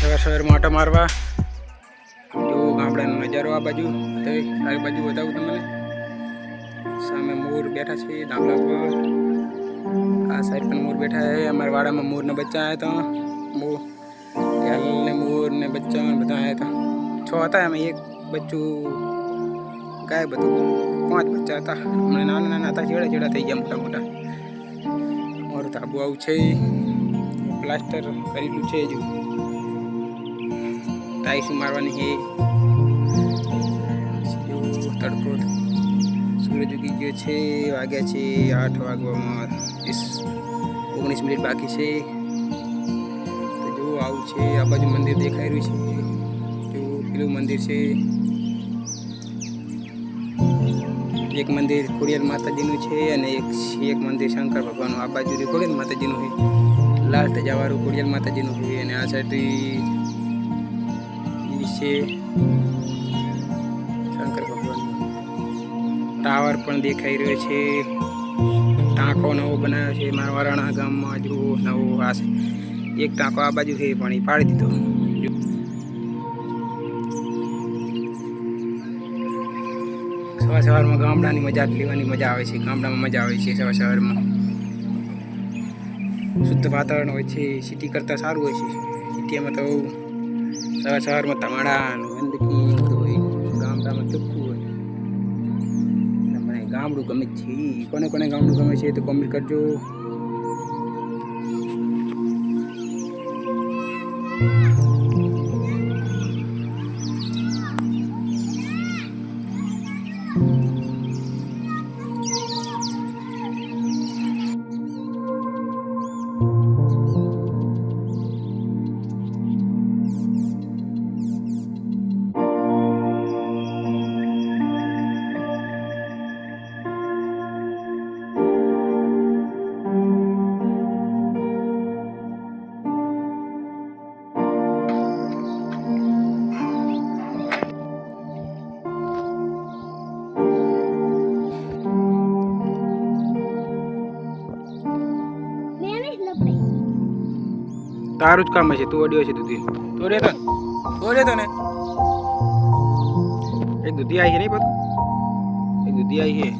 આવી સવાર સવારમાં મારવા. જો ગામડાનો નજારો આ બાજુ તો આ બાજુ બતાવું તમને. સામે મોર બેઠા છે ધાબલા પર આ સાઈડ પણ મોર બેઠા છે. અમારા વાડામાં મોરના બચ્ચા આવ્યા હતા. મોર ને મોર ને બચ્ચા બધા આવ્યા હતા. છ હતા એમાં એક બચ્ચું ગાયબ હતું. પાંચ બચ્ચા હતા. હમણાં નાના નાના હતા ચેડા ચેડા થઈ ગયા મોટા મોટા. મારું તાબુ આવું છે. પ્લાસ્ટર કરેલું છે હજુ. ટાઈસ મારવાની છે. તડકો સૂરજ ઉગી ગયો છે, વાગ્યા છે આઠ વાગવામાં ઓગણીસ મિનિટ બાકી છે. તો જો આવું છે, આ બાજુ મંદિર દેખાઈ રહ્યું છે. જો પેલું મંદિર છે. એક મંદિર ખોડિયાર માતાજીનું છે અને એક એક મંદિર શંકર ભગવાનનું. આ બાજુ ખોડિયાર માતાજીનું છે? લાલ તજાવાળું ખોડિયાર માતાજીનું છે અને આ સાઈડ છે. શંકર ભગવાન ટાવર પણ દેખાઈ રહ્યો છે. ટાંકો નવો બનાવ્યો છે. મારા વરાણા ગામમાં જુઓ નવો આ એક ટાંકો આ બાજુ છે પણ એ પાડી દીધો. સવાર સવારમાં ગામડાની મજા લેવાની મજા આવે છે. ગામડામાં મજા આવે છે સવાર સવારમાં શુદ્ધ વાતાવરણ હોય છે. સિટી કરતાં સારું હોય છે. સિટીમાં તો સવાર સવારમાં તમાડા ને ગંદકી હોય. ગામડામાં ચોખ્ખું હોય. મને ગામડું ગમે છે. કોને કોને ગામડું ગમે છે તો કોમેન્ટ કરજો. તારું જ કામ હશે તું અડ્યો છે દૂધી તું ઓડિયો તો તું ઓડિયો તો ને એક દૂધી આવી છે નહીં બધું એક દૂધી આવી છે.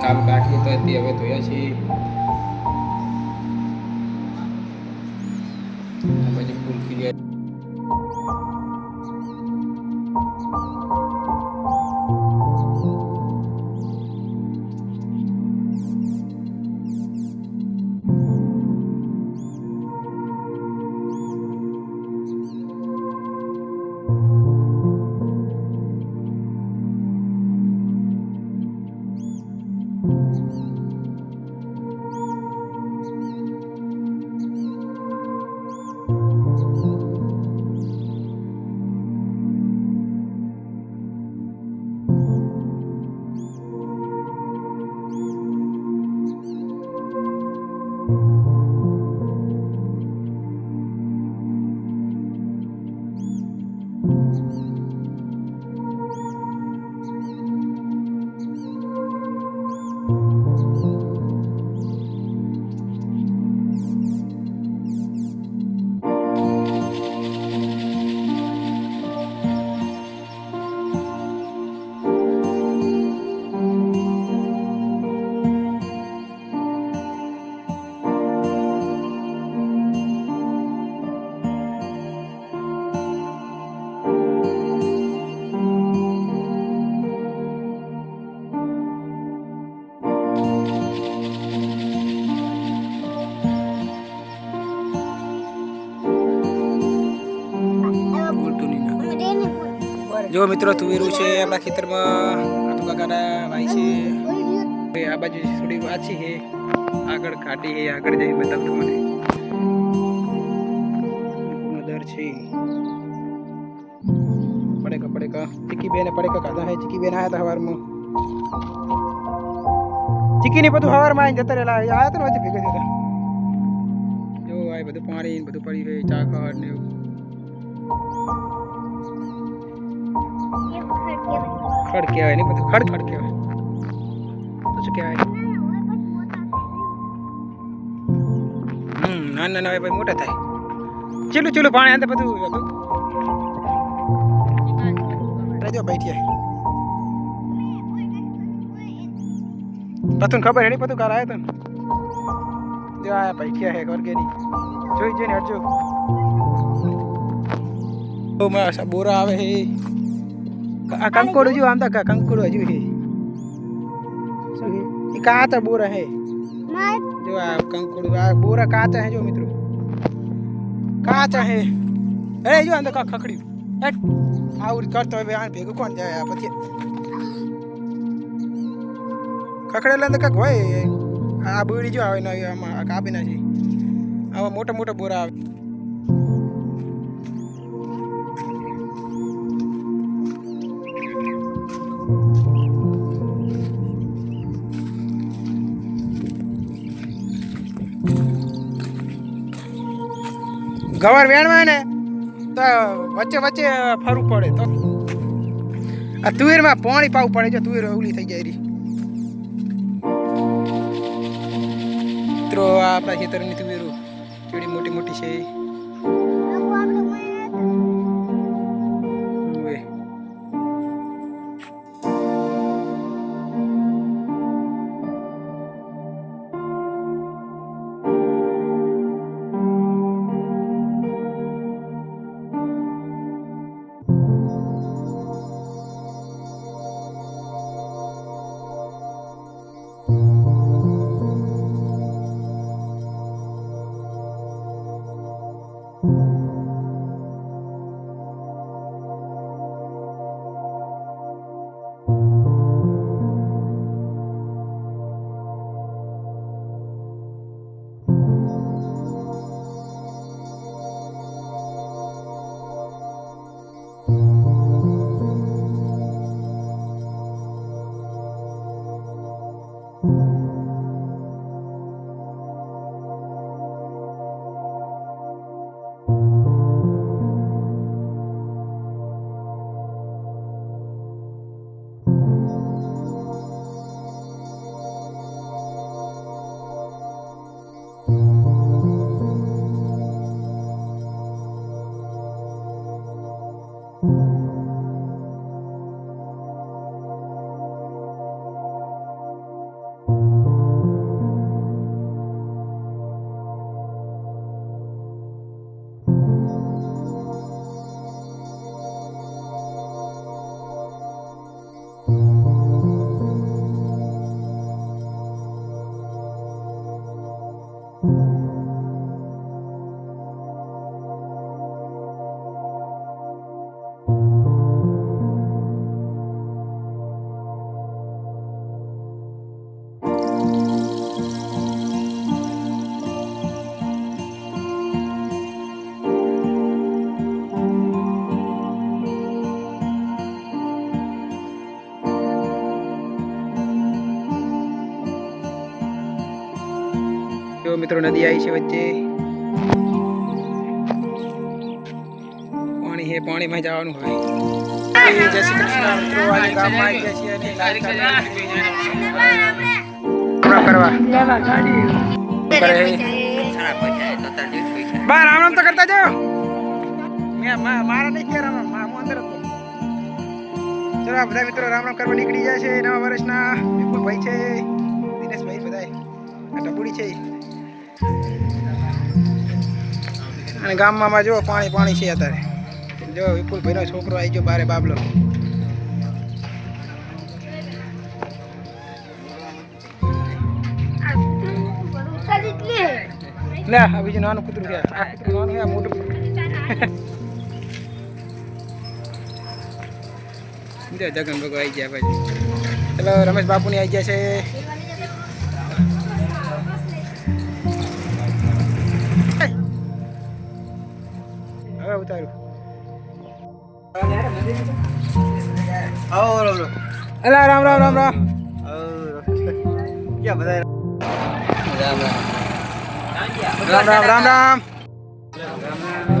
કામ બાકી તો તે હવે ધોયા છે જો મિત્રો તુવેરું છે, આપણા ખેતરમાં આટુ કાકાના ભાઈ છે. આ બાજુ થોડી વાંચી છે આગળ કાઢી છે આગળ જઈ બતાવ તમને. દર છે. પડે કા પડે કા ચીકી બેને પડેકા ખાધા હે ચીકી બેન આયા હતા હવારમાં. ચીકી ને બધું હવારમાં આવીને જતા રહેલા, આયા હતા ને વચ્ચે ભેગા થતા બધું પાણી બધું પડી રહ્યું ચાકર ને એવું. ખડ કહેવાય નહીં બધું ખડ ખડ કહેવાય. તો શું કહેવાય? નાના નાના પછી મોટા થાય. ચીલું ચીલું પાણી અંદર બધું હતું. રહેજો બેઠીએ પતું ખબર નહીં પતું કાર આવ્યો તો ને જો આ પૈઠિયા હે વર્ગેની જોઈ જોઈને હટજો. બોરા આવે હે. આ કંકોડું જો આમ તો કંકોડું હજુ હે. શું હે? એ કાચા બોરા હે. જો આ કંકોડું આ બોરા કાચા હે જો મિત્રો. કાચા હે. અરે જો આમ તો ખખડ્યું. હેટ. આવું કરતો હવે આ ભેગું કોણ જાય આ પછી. ખખડેલા અંદર કાંક હોય. આ બોડી જો આવે ને આમાં કાપી નાખી આવા મોટા મોટા બોરા આવે. ગવાર વેણવા ને, તો વચ્ચે વચ્ચે ફરવું પડે તો. આ તુવેરમાં પાણી પાવું પડે છે, તુવેર ઉલી થઈ જાય રહી મિત્રો, આ આપણા ખેતરની તુવેરો કેવડી મોટી મોટી છે. મિત્રો, નદી આવી છે વચ્ચે. પાણી હે, પાણીમાં જવાનું હોય. જય તો કરતા જાઓ. મારા નહીં આ બધા મિત્રો રામ રામ કરવા નીકળી જાય છે. નવા વર્ષના વિપુલભાઈ છે, દિનેશભાઈ બધાય. આ ટપુડી છે અને ગામમાં જો પાણી પાણી છે અત્યારે. જો વિપુલભાઈનો છોકરો આવી ગયો બારે બાબલો. આ બીજું નાનું કૂતરું છે. આ કૂતરું નાનું છે મોટું જગન ભગો આવી ગયા ભાઈ. ચલો રમેશ બાપુની આવી ગયા છે. ઉતાર્યું અલા રામ રામ રામ રામ. ક્યાં બધા રામ રામ રામ રામ.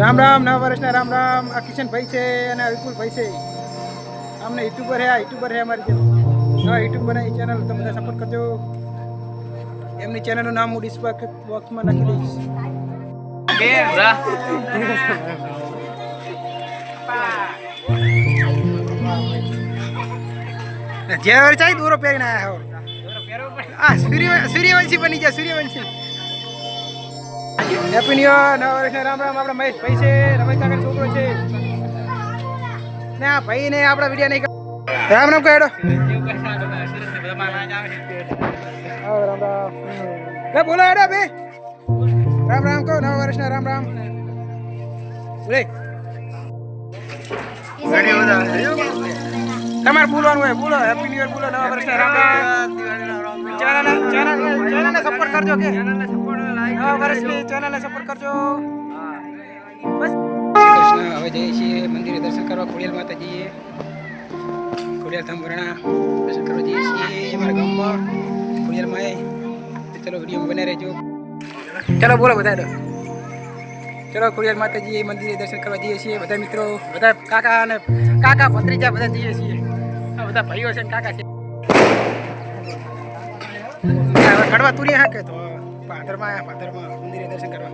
રામ રામ રામ નવા વર્ષના રામ રામ. આ કિશનભાઈ છે અને વિપુલભાઈ છે. અમને યુટ્યુબર હે આ યુટ્યુબર હે અમારી નવા યુટ્યુબર એ ચેનલ તમને બધા સપોર્ટ કરજો. એમની ચેનલનું નામ હું ડિસ્પ્લે બોક્સમાં નાખી દઈશ. જેવર ચાઈ દોરો પહેરીને આવ્યા હો. આ સૂર્ય સૂર્યવંશી બની ગયા, સૂર્યવંશી. હેપી ન્યુ નવા વર્ષના રામ રામ, આપણા મહેશ ભાઈ છે, રમેશ કાકા છોકરો છે. ને ભાઈ ને આપણા વિડિયા નહીં રામ રામ કહેડો રામ રામ. લે બોલો હેડો બે રામ રામ કહો, નવા વર્ષના રામ રામ. બોલે તમારે બોલવાનું હોય બોલો હેપી ન્યુ યર બોલો નવા રામ ચેનલ ચેનલ ચેનલને સપોર્ટ કરજો કે. નવા વર્ષની ચેનલને સપોર્ટ કરજો. બસ. કૃષ્ણ હવે જઈએ છીએ મંદિરે દર્શન કરવા ખોડિયાલ માતાજીએ. ખોડિયાલ ધામ વરણા દર્શન કરવા જઈએ છીએ. અમારા ગામમાં ખોડિયાલ માએ ચલો વીડિયો બને રહેજો. ચલો બોલો બધા ચલો ખોડિયાલ માતાજી મંદિરે દર્શન કરવા જઈએ છીએ. બધા મિત્રો, બધા કાકા અને કાકા ભત્રીજા બધા જઈએ છીએ. બધા ભાઈઓ છે કાકા છે. કડવા તુરી હા કે તો? ભાદરમાં આવ્યા ભાદરમાં મંદિરે દર્શન કરવા.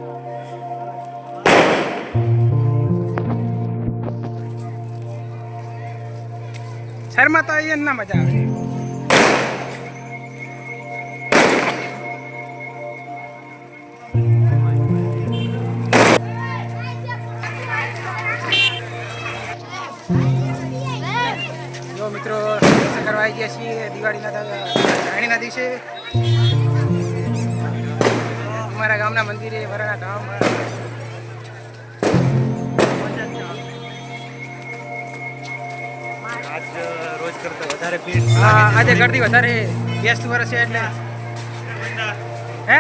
શર્મા તો અહીંયા ના મજા આવે. દિવાળીના જાણીના દિવસે અમારા ગામના મંદિરે વરાણા ગામમાં આજ રોજ કરતા વધારે ભીડ હા આજે ગરદી વધારે વ્યસ્ત વર્ષ છે એટલે હે?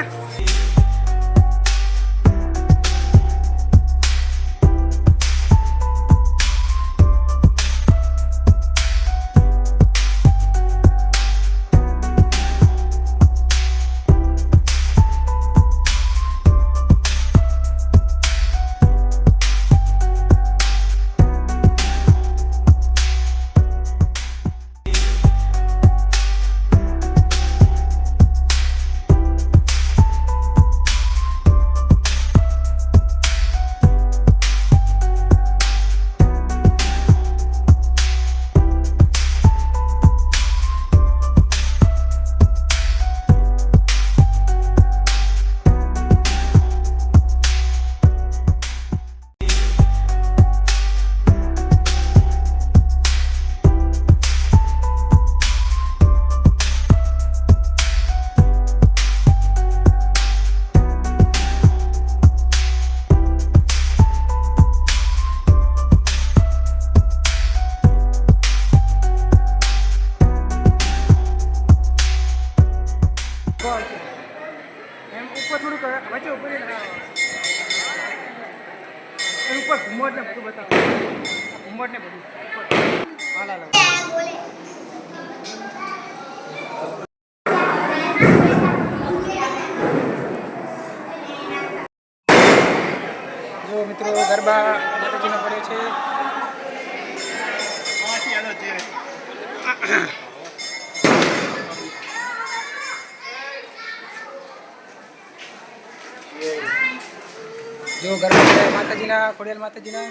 જો ગરબા માતાજીના ખોડિયાલ માતાજીના.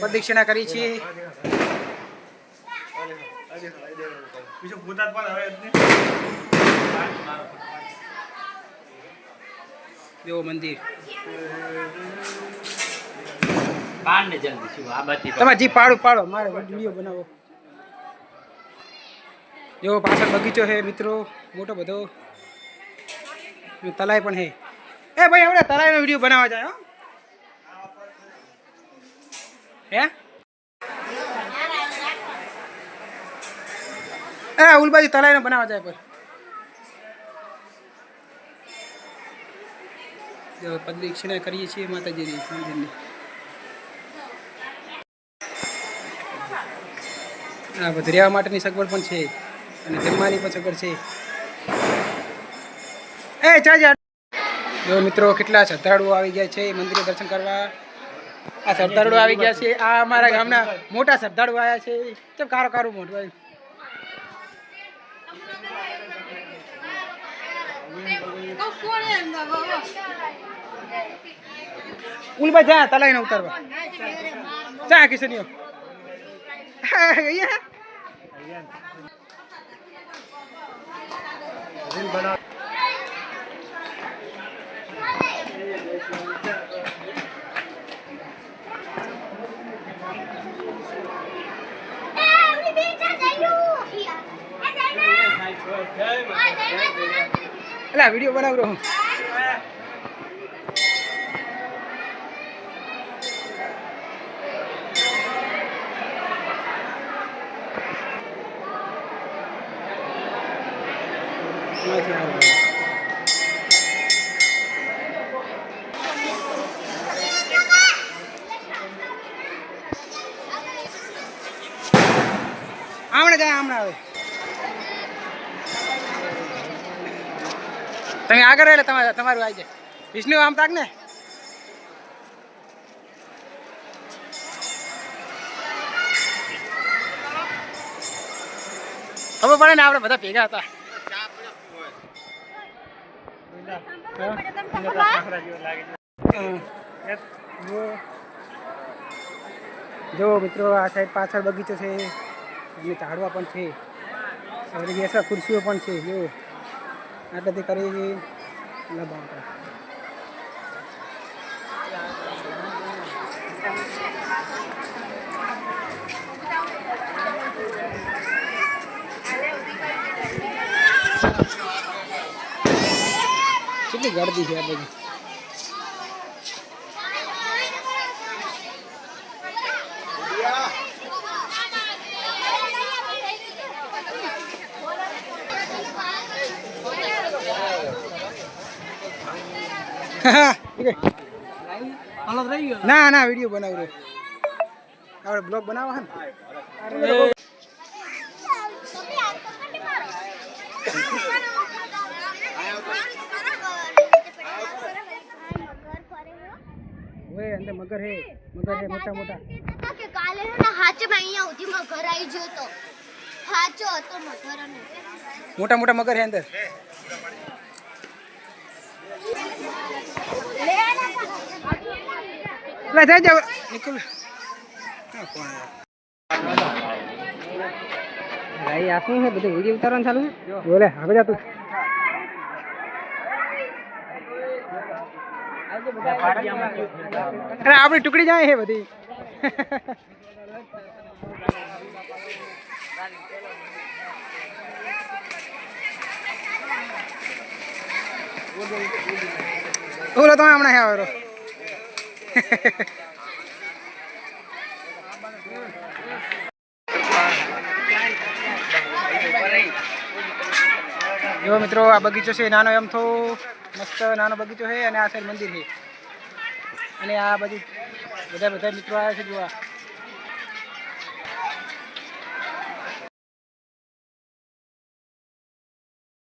પ્રદક્ષિણા કરી છે. જો મંદિર? તમે જી પાડો પાડો મારે વીડિયો બનાવો. જો પાછળ બગીચો છે મિત્રો મોટો બધો. તલાય પણ છે. એ ભાઈ, આપણે તલાઈનો વીડિયો બનાવવા જાય, હે. એ ઉલબાજી બાજુ તલાઈનો બનાવવા જાય જો પ્રદક્ષિણા કરીએ છીએ માતાજીની મંદિરની બધું રહેવા માટેની સગવડ પણ છે. અને જમવાની પણ સગવડ છે. એ ચાજા જો મિત્રો, કેટલા શ્રદ્ધાળુઓ આવી ગયા છે મંદિરે દર્શન કરવા? આ શ્રદ્ધાળુઓ આવી ગયા છે. આ અમારા ગામના મોટા શ્રદ્ધાળુઓ આવ્યા છે. ચમ કારો કારું મોટું ભાઈ ઉલબા, જા, તલાઈને ઉતારવા. જા કિશનિયો રીલ બનાવ. એટલે વીડિયો બનાવ રહ્યો હમણાં જાય હમણાં આવે તમે આગળ એટલે તમારે તમારું આવી જાય. વિષ્ણુ, આમ તાક ને. ખબર પડે ને આપણે બધા ભેગા હતા. જો- મિત્રો, આ સાઈડ પાછળ બગીચો છે. અને ઝાડવા પણ છે. ખુરશીઓ પણ છે, જો. આટલાથી કરી લબાવતા કેટલી ગરદી છે આ બધી ના ના, વીડિયો બનાવ આપણે બ્લોગ બનાવવા ને. અંદર મગર હે, મગર મોટા મોટા. કે અહીંયા મગર મોટા મોટા મગર હે અંદર. લે જઈ જાવ. નિકુલ? ભાઈ આ શું છે? બધું વીડિયો ઉતારવાનું ચાલુ છે? બોલે આગળ જા તું. અરે આપણી ટુકડી જાય છે બધી. ઓલો તમે હમણાં આવ્યો જો મિત્રો, આ બગીચો છે, નાનો એમ થો મસ્ત નાનો બગીચો છે અને આ સાઈડ મંદિર છે. અને આ બધી બધા બધા મિત્રો આવ્યા છે જોવા.